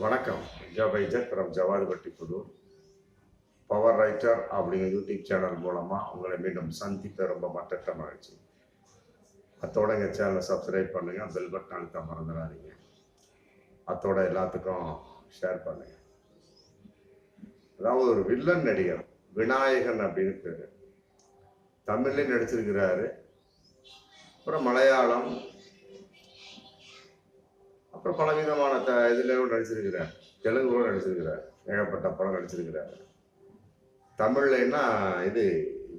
வணக்கம். ஜபைஜத் ஃப்ரம் ஜவாதிபட்டி புது power writer அப்படிங்கிற யூடியூப் சேனல் மூலமாக உங்களை மீண்டும் சந்திக்க ரொம்ப மட்டற்ற மகிழ்ச்சி. அத்தோட எங்கள் சேனலை சப்ஸ்கிரைப் பண்ணுங்கள் பெல் பட்டன் அழுத்த மறந்துடாதீங்க. அத்தோட எல்லாத்துக்கும் ஷேர் பண்ணுங்கள் அதாவது ஒரு வில்லன் நடிகர் விநாயகன் அப்படின்னு பேர். தமிழ்லேயும் நடிச்சிருக்கிறாரு. அப்புறம் மலையாளம் அப்புறம் பலவிதமான த இதுலேயும் நடிச்சிருக்கிறார். தெலுங்குல நடிச்சிருக்கிறார். ஏகப்பட்ட படம் நடிச்சிருக்கிறார். தமிழ்லன்னா இது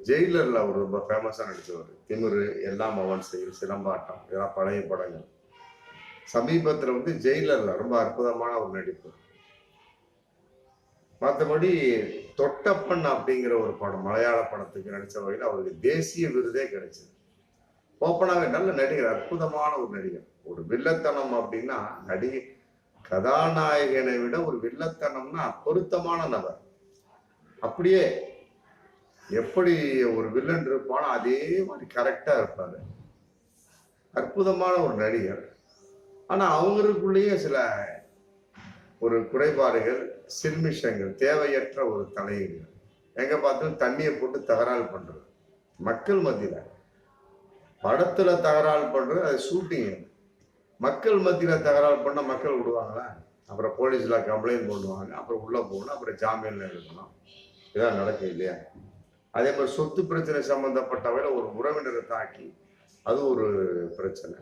ஜெயிலரில் அவர் ரொம்ப ஃபேமஸாக நடித்தவர் திமிரு எல்லாம் அவன் செயல் சிலம்பாட்டம் இதெல்லாம் பழைய படங்கள். சமீபத்தில் வந்து ஜெயிலரில் ரொம்ப அற்புதமான ஒரு நடிப்பு. மற்றபடி தொட்டப்பன் அப்படிங்கிற ஒரு படம் மலையாள படத்துக்கு நடித்த வகையில் அவருக்கு தேசிய விருதே கிடைச்சது. ஓப்பனாகவே நல்ல நடிகர் அற்புதமான ஒரு நடிகர். ஒரு வில்லத்தனம் அப்படின்னா நடிகை கதாநாயகனை விட ஒரு வில்லத்தனம்னா பொருத்தமான நபர். அப்படியே எப்படி ஒரு வில்லன் இருப்பானோ அதே மாதிரி கரெக்டா இருப்பாரு. அற்புதமான ஒரு நடிகர். ஆனா அவங்களுக்குள்ளேயே சில ஒரு குறைபாடுகள் சில்மிஷங்கள் தேவையற்ற ஒரு தலையீடுகள். எங்க பார்த்தாலும் தண்ணியை போட்டு தகராறு பண்றது. மக்கள் மத்தியில. படத்துல தகராறு பண்றது அது ஷூட்டிங் மக்கள் மத்தியில் தகராறு பண்ணால் மக்கள் விடுவாங்களா? அப்புறம் போலீஸில் கம்ப்ளைண்ட் பண்ணுவாங்க. அப்புறம் உள்ளே போகணும். அப்புறம் ஜாமீனில் இருக்கணும் இதான் நடக்கும் இல்லையா? அதே மாதிரி சொத்து பிரச்சனை சம்மந்தப்பட்டவையில் ஒரு உறவினரை தாக்கி அது ஒரு பிரச்சனை.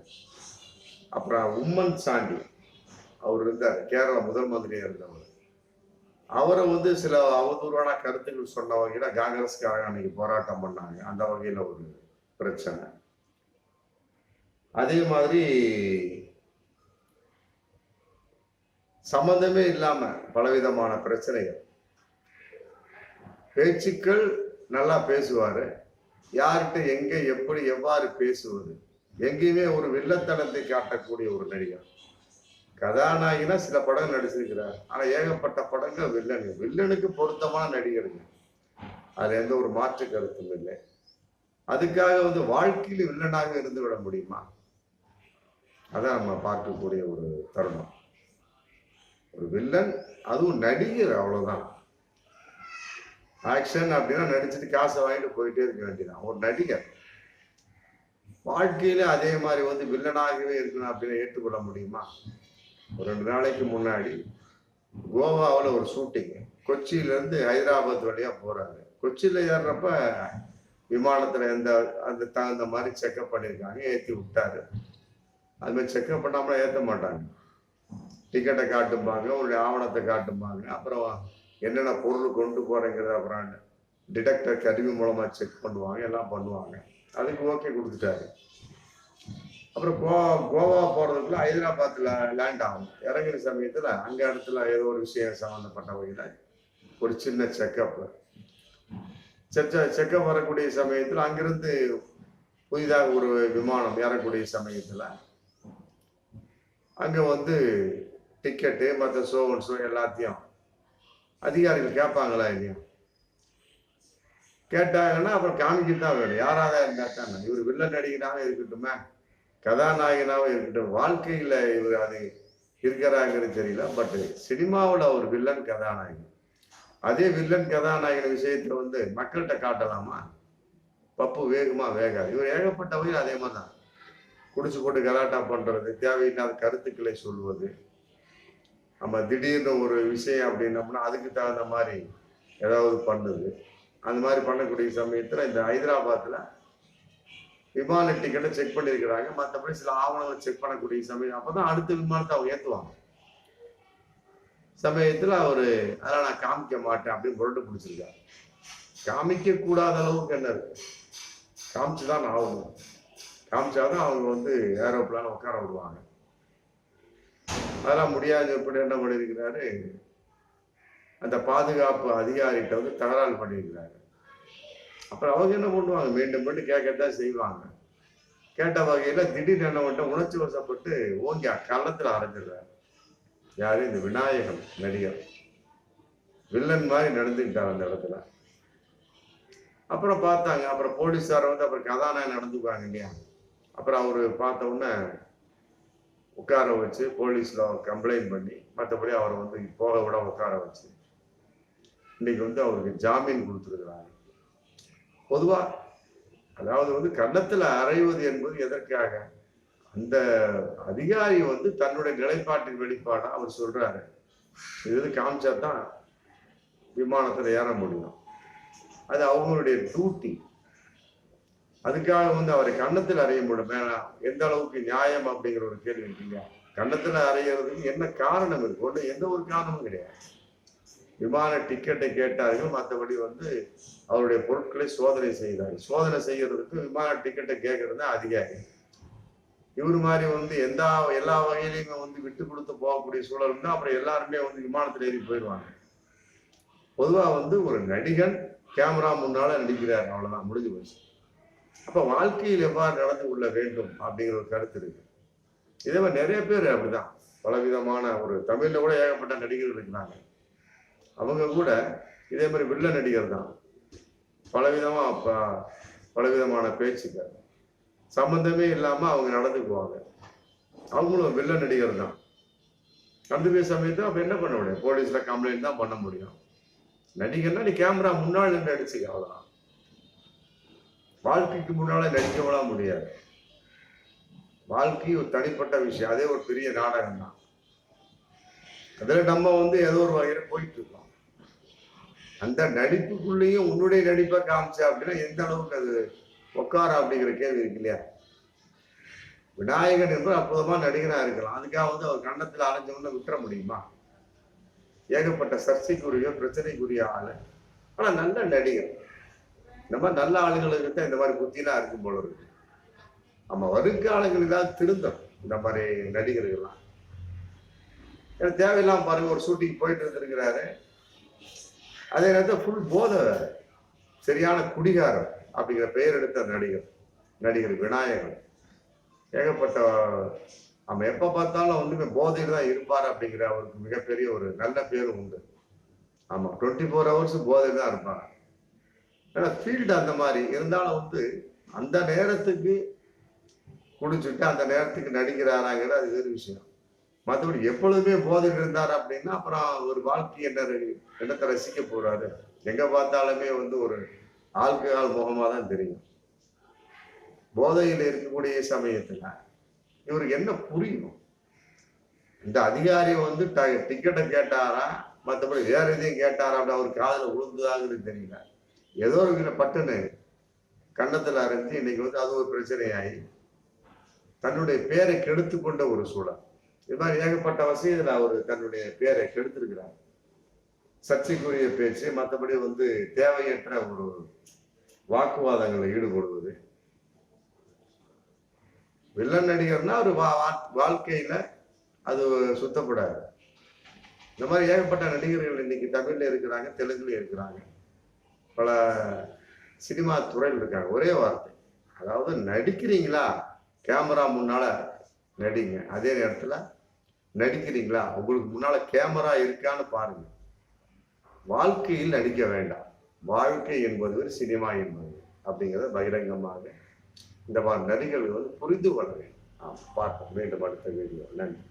அப்புறம் உம்மன் சாண்டி. அவர் இருந்தார். கேரள முதல் மந்திரியாக இருந்தவர். அவரை வந்து சில அவதூறான கருத்துக்கள் சொன்ன வகையில் காங்கிரஸ்காரங்க அன்னைக்கு போராட்டம் பண்ணாங்க. அந்த வகையில் ஒரு பிரச்சனை. அதே மாதிரி சம்பந்தமே இல்லாம பலவிதமான பிரச்சனைகள். பேச்சுக்கள் நல்லா பேசுவாரு. யார்கிட்ட எங்கே எப்படி எவ்வாறு பேசுவது? எங்கேயுமே ஒரு வில்லத்தனத்தை காட்டக்கூடிய ஒரு நடிகர். கதாநாயகினா சில படங்கள் நடிச்சிருக்கிறார். ஆனால் ஏகப்பட்ட படங்கள் வில்லனு. வில்லனுக்கு பொருத்தமான நடிகருங்க. அதில் எந்த ஒரு மாற்று கருத்தும் இல்லை. அதுக்காக வந்து வாழ்க்கையில் வில்லனாக இருந்து விட முடியுமா? அதான் நம்ம பார்க்கக்கூடிய ஒரு தருணம். ஒரு வில்லன் அதுவும் நடிகர் அவ்வளவுதான். ஆக்ஷன் அப்படின்னா நடிச்சுட்டு காசை வாங்கிட்டு போயிட்டே இருக்க வேண்டியதான் ஒரு நடிகர். வாழ்க்கையில அதே மாதிரி வந்து வில்லனாகவே இருக்கணும் அப்படின்னு ஏற்றுக்கொள்ள முடியுமா? ஒரு ரெண்டு நாளைக்கு முன்னாடி கோவாவில் ஒரு ஷூட்டிங் கொச்சியிலேருந்து ஹைதராபாத் வழியாக போகிறாங்க கொச்சியில் ஏறுறப்ப விமானத்தில் எந்த அந்த தகுந்த மாதிரி செக்அப் பண்ணியிருக்காங்க ஏற்றி விட்டாரு. அதுமாதிரி செக்கப் செக்அப் ஏற்ற மாட்டாங்க. டிக்கெட்டை காட்டும்பாங்க உங்களுடைய ஆவணத்தை காட்டும்பாங்க. அப்புறம் என்னென்ன பொருள் கொண்டு போறேங்கிறத அப்புறம் டிடெக்டர் கருவி மூலமாக செக் பண்ணுவாங்க எல்லாம் பண்ணுவாங்க. அதுக்கு ஓகே கொடுத்துட்டாரு. அப்புறம் கோவா கோவா போகிறதுக்குள்ள ஹைதராபாத்தில் லேண்ட் ஆகும். இறங்குற சமயத்தில் அங்கே இடத்துல ஏதோ ஒரு விஷயம் சம்மந்தப்பட்ட வகையில் ஒரு சின்ன செக்கப் செக்கப் வரக்கூடிய சமயத்தில் அங்கிருந்து புதிதாக ஒரு விமானம் ஏறக்கூடிய சமயத்தில் அங்கே வந்து டிக்கெட்டு மற்ற ஷோ ஷோ எல்லாத்தையும். அதிகாரிகள் கேட்பாங்களா இல்லையா? கேட்டாங்கன்னா அப்புறம் காமிக்கிட்டு தான் வேணும். யாராக இருந்தா இவர் வில்லன் நடிகனாக இருக்கட்டுமே கதாநாயகனாகவும் இருக்கட்டும் வாழ்க்கையில் இவர் அது இருக்கிறாங்கிறது தெரியல. பட் சினிமாவில் ஒரு வில்லன் கதாநாயகன். அதே வில்லன் கதாநாயகன் விஷயத்துல வந்து மக்கள்கிட்ட காட்டலாமா? பப்பு வேகமாக வேகாது. இவர் ஏகப்பட்ட வகையில் அதே மாதிரி தான் குடிச்சு போட்டு கலாட்டா பண்ணுறது தேவையில்லாத கருத்துக்களை சொல்வது. நம்ம திடீர்னு ஒரு விஷயம் அப்படின்னம்னா அதுக்கு தகுந்த மாதிரி ஏதாவது பண்ணுது. அந்த மாதிரி பண்ணக்கூடிய சமயத்தில் இந்த ஹைதராபாத்தில் விமான டிக்கெட்டை செக் பண்ணியிருக்கிறாங்க. மற்றபடி சில ஆவணங்களை செக் பண்ணக்கூடிய சமயம். அப்பதான் அடுத்த விமானத்தை அவங்க ஏற்றுவாங்க சமயத்தில் அவர் அதெல்லாம் நான் காமிக்க மாட்டேன் அப்படின்னு புரட்டு பிடிச்சிருக்காரு. காமிக்க கூடாத அளவுக்கு என்ன இருக்கு? காமிச்சுதான் ஆகணும். காமிச்சாதான் அவங்க வந்து ஏரோப்ளான் உட்கார விடுவாங்க. அதெல்லாம் முடியாது எப்படி என்ன பண்ணியிருக்கிறாரு? அந்த பாதுகாப்பு அதிகாரிகிட்ட வந்து தகராறு பண்ணியிருக்கிறாரு. அப்புறம் அவங்க என்ன பண்ணுவாங்க? மீண்டும் மீண்டும் கேட்கத்தான் செய்வாங்க. கேட்ட வகையில திடீர்னு என்ன பண்ணிட்டு உணர்ச்சி வசப்பட்டு ஓங்கி கள்ளத்துல அரைஞ்சிடுறாரு. யாரு? இந்த விநாயகன் நடிகர். வில்லன் மாதிரி நடந்துக்கிட்டார் அந்த இடத்துல. அப்புறம் பார்த்தாங்க. அப்புறம் போலீஸார் வந்து அப்புறம் கதாநாயகன் நடந்துக்குவாங்க இல்லையா? அப்புறம் அவரு பார்த்த உடனே உட்கார வச்சு போலீஸில் கம்ப்ளைண்ட் பண்ணி மற்றபடி அவரை வந்து போக விட உட்கார வச்சு. இன்னைக்கு வந்து அவருக்கு ஜாமீன் கொடுத்துருக்குறாங்க. பொதுவாக அதாவது வந்து கன்னத்தில் அறைவது என்பது எதற்காக? அந்த அதிகாரி வந்து தன்னுடைய நிலைப்பாட்டின் வெளிப்பாடா அவர் சொல்றாரு. இது காமிச்சா தான் விமானத்தில் ஏற முடியும். அது அவங்களுடைய டியூட்டி அதுக்காக வந்து அவரை கன்னத்தில் அறைய முடியும் வேணாம் எந்த அளவுக்கு நியாயம் அப்படிங்கிற ஒரு கேள்வி இருக்கீங்க? கன்னத்தில் அறையிறதுக்கு என்ன காரணம் இருக்கு? ஒன்று எந்த ஒரு காரணமும் கிடையாது. விமான டிக்கெட்டை கேட்டார்கள். மற்றபடி வந்து அவருடைய பொருட்களை சோதனை செய்தார்கள். சோதனை செய்யறதுக்கு விமான டிக்கெட்டை கேட்கறது தான் அதிகாரி. இவர் மாதிரி வந்து எந்த எல்லா வகையிலையுமே வந்து விட்டு கொடுத்து போகக்கூடிய சூழல் அப்புறம் எல்லாருமே வந்து விமானத்தில் ஏறி போயிடுவாங்க. பொதுவாக வந்து ஒரு நடிகன் கேமரா முன்னால நடிக்கிறார். அவ்வளவுதான். முடிஞ்சு போச்சு. அப்ப வாழ்க்கையில் எவ்வாறு நடந்து கொள்ள வேண்டும் அப்படிங்கிற ஒரு கருத்து இருக்கு. இதே மாதிரி நிறைய பேர் அப்படிதான். பலவிதமான ஒரு தமிழ்ல கூட ஏகப்பட்ட நடிகர்கள் இருக்கிறாங்க. அவங்க கூட இதே மாதிரி வில்ல நடிகர் தான். பலவிதமா ப- பலவிதமான பேச்சுக்கள். சம்பந்தமே இல்லாம அவங்க நடந்துக்குவாங்க அவங்களும் வில்ல நடிகர் தான். அந்த சமயத்தை அப்ப என்ன பண்ண முடியும்? போலீஸ்ல கம்ப்ளைண்ட் தான் பண்ண முடியும். நடிகர்னா நீ கேமரா முன்னாள் நின்று அடிச்சுக்க அவ்வளவுதான். வாழ்க்கைக்கு முன்னால நடிக்கவெல்லாம் முடியாது. வாழ்க்கை ஒரு தனிப்பட்ட விஷயம். அதே ஒரு பெரிய நாடகம் தான். அதில் நம்ம வந்து ஏதோ ஒரு வகையில் போயிட்டு இருக்கோம். அந்த நடிப்புக்குள்ளேயும் உன்னுடைய நடிப்பை காமிச்ச அப்படின்னா எந்த அளவுக்கு அது உட்காரா அப்படிங்கிற கேள்வி இருக்கு இல்லையா? விநாயகன் என்பது அற்புதமாக நடிகராக இருக்கலாம். அதுக்காக வந்து அவர் கண்ணத்தில் அலைஞ்சவன விட்டுற முடியுமா? ஏகப்பட்ட சர்ச்சைக்குரிய பிரச்சனைக்குரிய ஆளு. ஆனால் நல்ல நடிகர். இந்த மாதிரி நல்ல ஆளுங்களுக்கு தான் இந்த மாதிரி புத்திலாம் இருக்கும் போல இருக்கு. நம்ம வருங்காலங்களுக்கு தான் திருந்தம் இந்த மாதிரி நடிகர்கள்லாம். ஏன்னா தேவையில்லாம பாருங்க ஒரு ஷூட்டிங் போயிட்டு இருந்திருக்கிறாரு அதே நேரத்தில் ஃபுல் போதை சரியான குடிகாரம் அப்படிங்கிற பெயர் எடுத்த நடிகர் நடிகர் விநாயகர். ஏகப்பட்ட நம்ம எப்போ பார்த்தாலும் ஒன்றுமே போதையில் தான் இருப்பார் அப்படிங்கிற அவருக்கு மிகப்பெரிய ஒரு நல்ல பேரும் உண்டு. ஆமாம் டுவெண்ட்டி ஃபோர் ஹவர்ஸ் போதையில் தான் இருப்பாங்க. ஏன்னா ஃபீல்டு அந்த மாதிரி. இருந்தாலும் வந்து அந்த நேரத்துக்கு குடிச்சுட்டு அந்த நேரத்துக்கு நடிக்கிறாராங்கிறது அது வேறு விஷயம். மற்றபடி எப்பொழுதுமே போதையில் இருந்தார் அப்படின்னா அப்புறம் ஒரு வாழ்க்கை என்ன என்னத்தை ரசிக்க போறாரு? எங்க பார்த்தாலுமே வந்து ஒரு ஆல்கஹால் முகமாக முகமா தான் தெரியும். போதையில் இருக்கக்கூடிய சமயத்துல இவருக்கு என்ன புரியும்? இந்த அதிகாரி வந்து டிக்கெட்டை கேட்டாரா? மற்றபடி வேற எதையும் கேட்டாரா? அப்படி அவர் காதில் விழுந்ததாங்கிறது தெரியல. ஏதோ இருக்கிற பட்டுன்னு கன்னத்தில் அரைஞ்சு இன்னைக்கு வந்து அது ஒரு பிரச்சனையாகி தன்னுடைய பேரை கெடுத்து கொண்ட ஒரு சூழல். இது மாதிரி ஏகப்பட்ட வசதியில் அவர் தன்னுடைய பேரை கெடுத்திருக்கிறார். சர்ச்சைக்குரிய பேச்சு மற்றபடி வந்து தேவையற்ற ஒரு வாக்குவாதங்களில் ஈடுபடுவது. வில்லன் நடிகர்னா ஒரு வா- வா- வாழ்க்கையில அது சுத்தப்படாது. இந்த மாதிரி ஏகப்பட்ட நடிகர்கள் இன்னைக்கு தமிழ்ல இருக்கிறாங்க தெலுங்குல இருக்கிறாங்க. பல சினிமா துறையில் இருக்காங்க. ஒரே வார்த்தை. அதாவது நடிக்கிறீங்களா? கேமரா முன்னால் நடிங்க. அதே நேரத்தில் நடிக்கிறீங்களா? உங்களுக்கு முன்னால் கேமரா இருக்கான்னு பாருங்க. வாழ்க்கையில் நடிக்க வேண்டாம். வாழ்க்கை என்பது ஒரு சினிமா என்பது. அப்படிங்கிறத பகிரங்கமாக இந்த மாதிரி நடிகர்கள் வந்து புரிந்து கொள்ள வேண்டும். பார்ப்போம். மீண்டும் அடுத்த வீடியோ நன்றி.